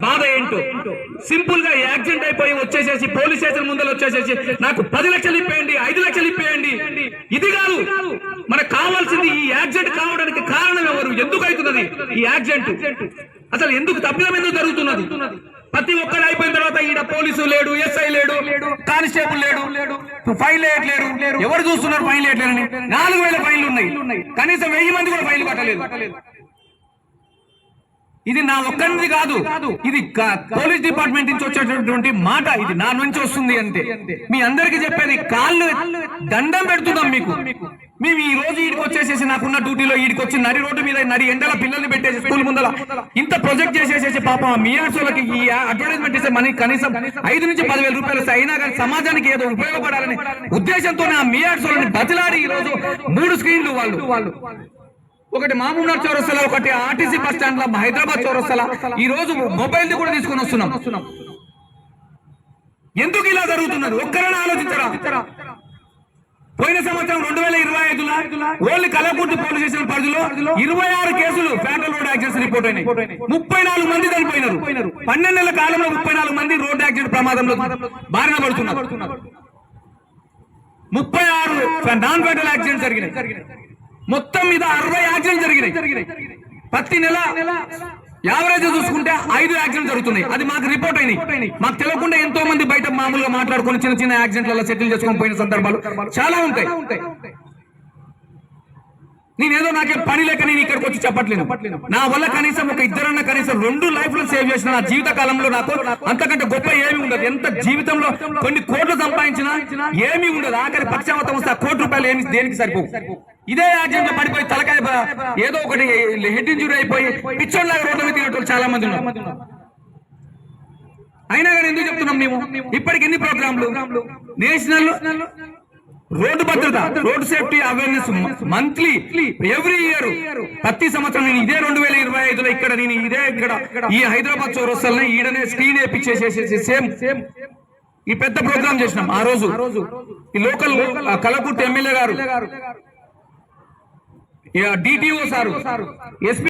బాధ ఏంటో? సింపుల్గా యాక్సిడెంట్ అయిపోయి వచ్చేసేసి పోలీస్ స్టేషన్ ముందర వచ్చేసేసి నాకు పది లక్షలు ఇప్పేయండి ఐదు లక్షలు ఇప్పేయండి. ఇది కాదు. మనకు కావాల్సింది ఈ యాక్సిడెంట్ కావడానికి కారణం ఎవరు? ఎందుకు అవుతున్నది ఈ యాక్సిడెంట్? అసలు ఎందుకు తప్పిదం ఎందుకు జరుగుతున్నది? ప్రతి ఒక్కరు అయిపోయిన తర్వాత ఈడ పోలీసు లేడు ఎస్ఐ లేడు కానిస్టేబుల్ లేడు. ఫైన్లు వేయట్లేరు ఎవరు చూస్తున్నారు ఫైన్లు వేయట్లేరని నాలుగు వేల ఫైన్లు ఉన్నాయి. కనీసం వెయ్యి మంది కూడా ఫైన్లు కట్టలేదు. ఇది నా ఒక్కరిది కాదు. ఇది పోలీస్ డిపార్ట్మెంట్ నుంచి వచ్చేటటువంటి మాట ఇది నా నుంచి వస్తుంది అంటే మీ అందరికి చెప్పేది కాళ్ళు దండం పెడుతున్నాం మీకు. మేము ఈ రోజు ఈడికి వచ్చేసేసి నాకున్న డ్యూటీలో ఈడికి వచ్చి నడి రోడ్డు మీద నడి ఎండల పిల్లల్ని పెట్టేసి స్కూల్ ముందర ఇంత ప్రొజెక్ట్ చేసేసేసి పాపం ఆ మియార్స్ వాళ్ళకి ఈ అడ్వర్టైజ్మెంట్ ఇస్తే మనకి కనీసం ఐదు నుంచి పదివేల రూపాయలు వస్తాయి. అయినా కానీ సమాజానికి ఏదో ఉపయోగపడాలని ఉద్దేశంతో ఆ మియార్స్ వాళ్ళని బతిలాడి ఈ రోజు మూడు స్క్రీన్లు వాళ్ళు వాళ్ళు. ఒకటి మామూలు చౌరస్తల ఒకటి ఆర్టీసీ బస్ స్టాండ్లో హైదరాబాద్ చౌరస్తల. ఈ రోజు మొబైల్ కూడా తీసుకొని వస్తున్నాం. ఎందుకు ఇలా జరుగుతున్నది ఒక్కరైనా ఆలోచించరా? పోయిన సంవత్సరం రెండు వేల ఇరవై ఐదులో ఓన్లీ కలకుర్తి పోలీస్ స్టేషన్ పరిధిలో ఇరవై ఆరు కేసులు ఫ్యాటల్ రోడ్ యాక్సిడెంట్స్ రిపోర్ట్ అయినాయి. ముప్పై నాలుగు మంది చనిపోయినారు. పన్నెండు నెలల కాలంలో ముప్పై నాలుగు మంది రోడ్ యాక్సిడెంట్ ప్రమాదంలో బారిన పడుతున్నారు. ముప్పై ఆరు నాన్ ఫెటల్ యాక్సిడెంట్ జరిగినాయి. మొత్తం మీద అరవై యాక్సిడెంట్ జరిగినాయి. ప్రతి నెల యావరేజ్ చూసుకుంటే ఐదు యాక్సిడెంట్ జరుగుతున్నాయి. అది మాకు రిపోర్ట్ అయినాయి. మాకు తెలియకుండా ఎంతో మంది బయట మామూలుగా మాట్లాడుకొని చిన్న చిన్న యాక్సిడెంట్లలో సెటిల్ చేసుకొని పోయిన సందర్భాలు చాలా ఉంటాయి. నేనేదో నాకే పని లేక నేను ఇక్కడికి వచ్చి చెప్పట్లేదు. నా వల్ల కనీసం ఒక ఇద్దరన్న కనీసం రెండు లైఫ్లో సేవ్ చేసిన నా జీవిత కాలంలో నాకు అంతకంటే గొప్ప ఏమి ఉండదు. ఎంత జీవితంలో కొన్ని కోట్లు సంపాదించినా ఏమీ ఉండదు. ఆఖరి పక్షావతం వస్తే ఆ కోటి రూపాయలు ఏమి దేనికి సరిపోవు? ఇదే యాక్సిడెంట్లో పడిపోయి తలకాయ ఏదో ఒకటి హెడ్ ఇంజురీ అయిపోయి పిచ్చోళ్ళ రోడ్డు మీద తిరిగేటోళ్ళు చాలా మంది ఉన్నారు. అయినా కానీ ఎందుకు చెప్తున్నాం మేము? ఇప్పటికి ఎన్ని ప్రోగ్రాంలు నేషనల్ రోడ్డు భద్రత road safety awareness monthly every year ప్రతి సంవత్సరం నేను ఇదే రెండు వేల ఇరవై ఐదులో ఇక్కడ నేను ఇదే ఇక్కడ ఈ హైదరాబాద్ చౌరస్తాలని ఈడనే స్క్రీన్ వేపించేసేసి సేమ్. సేమ్ ఈ పెద్ద ప్రోగ్రామ్ చేసినాం ఆ రోజు. ఈ local Kalwakurthy MLA garu DTO sir SP